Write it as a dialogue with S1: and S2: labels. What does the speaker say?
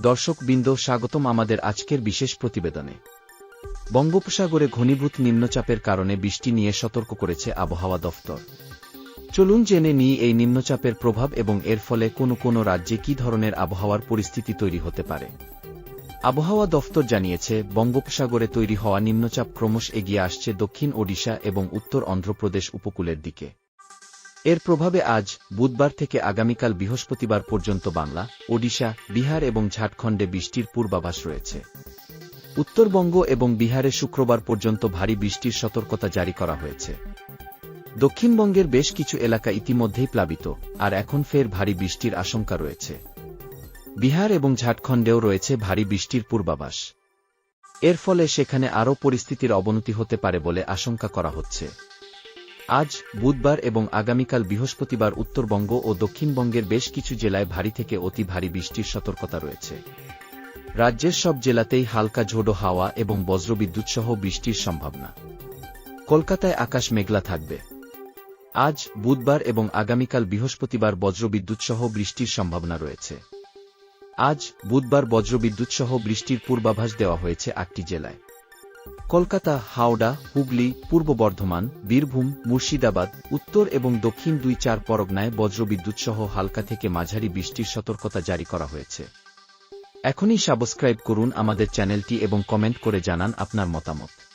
S1: দর্শকবৃন্দ, স্বাগতম আমাদের আজকের বিশেষ প্রতিবেদনে। বঙ্গোপসাগরে ঘনীভূত নিম্নচাপের কারণে বৃষ্টি নিয়ে সতর্ক করেছে আবহাওয়া দফতর। চলুন জেনে নিই এই নিম্নচাপের প্রভাব এবং এর ফলে কোনো কোনো রাজ্যে কী ধরনের আবহাওয়ার পরিস্থিতি তৈরি হতে পারে। আবহাওয়া দফতর জানিয়েছে, বঙ্গোপসাগরে তৈরি হওয়া নিম্নচাপ ক্রমশ এগিয়ে আসছে দক্ষিণ ওডিশা এবং উত্তর অন্ধ্রপ্রদেশ উপকূলের দিকে। এর প্রভাবে আজ বুধবার থেকে আগামীকাল বৃহস্পতিবার পর্যন্ত বাংলা, ওডিশা, বিহার এবং ঝাড়খণ্ডে বৃষ্টির পূর্বাভাস রয়েছে। উত্তরবঙ্গ এবং বিহারে শুক্রবার পর্যন্ত ভারী বৃষ্টির সতর্কতা জারি করা হয়েছে। দক্ষিণবঙ্গের বেশ কিছু এলাকা ইতিমধ্যেই প্লাবিত, আর এখন ফের ভারী বৃষ্টির আশঙ্কা রয়েছে। বিহার এবং ঝাড়খণ্ডেও রয়েছে ভারী বৃষ্টির পূর্বাভাস। এর ফলে সেখানে আরও পরিস্থিতির অবনতি হতে পারে বলে আশঙ্কা করা হচ্ছে। আজ, বুধবার এবং আগামীকাল বৃহস্পতিবার উত্তরবঙ্গ ও দক্ষিণবঙ্গের বেশ কিছু জেলায় ভারী থেকে অতি ভারী বৃষ্টির সতর্কতা রয়েছে। রাজ্যের সব জেলাতেই হালকা ঝোড়ো হাওয়া এবং বজ্রবিদ্যুৎসহ বৃষ্টির সম্ভাবনা। কলকাতায় আকাশ মেঘলা থাকবে। আজ, বুধবার এবং আগামীকাল বৃহস্পতিবার বজ্রবিদ্যুৎসহ বৃষ্টির সম্ভাবনা রয়েছে। আজ, বুধবার বজ্রবিদ্যুৎসহ বৃষ্টির পূর্বাভাস দেওয়া হয়েছে আটটি জেলায়। কলকাতা, হাওড়া, হুগলি, পূর্ব বর্ধমান, বীরভূম, মুর্শিদাবাদ, উত্তর এবং দক্ষিণ দুই চার পরগনায় বজ্রবিদ্যুৎসহ হালকা থেকে মাঝারি বৃষ্টির সতর্কতা জারি করা হয়েছে। এখনই সাবস্ক্রাইব করুন আমাদের চ্যানেলটি এবং কমেন্ট করে জানান আপনার মতামত।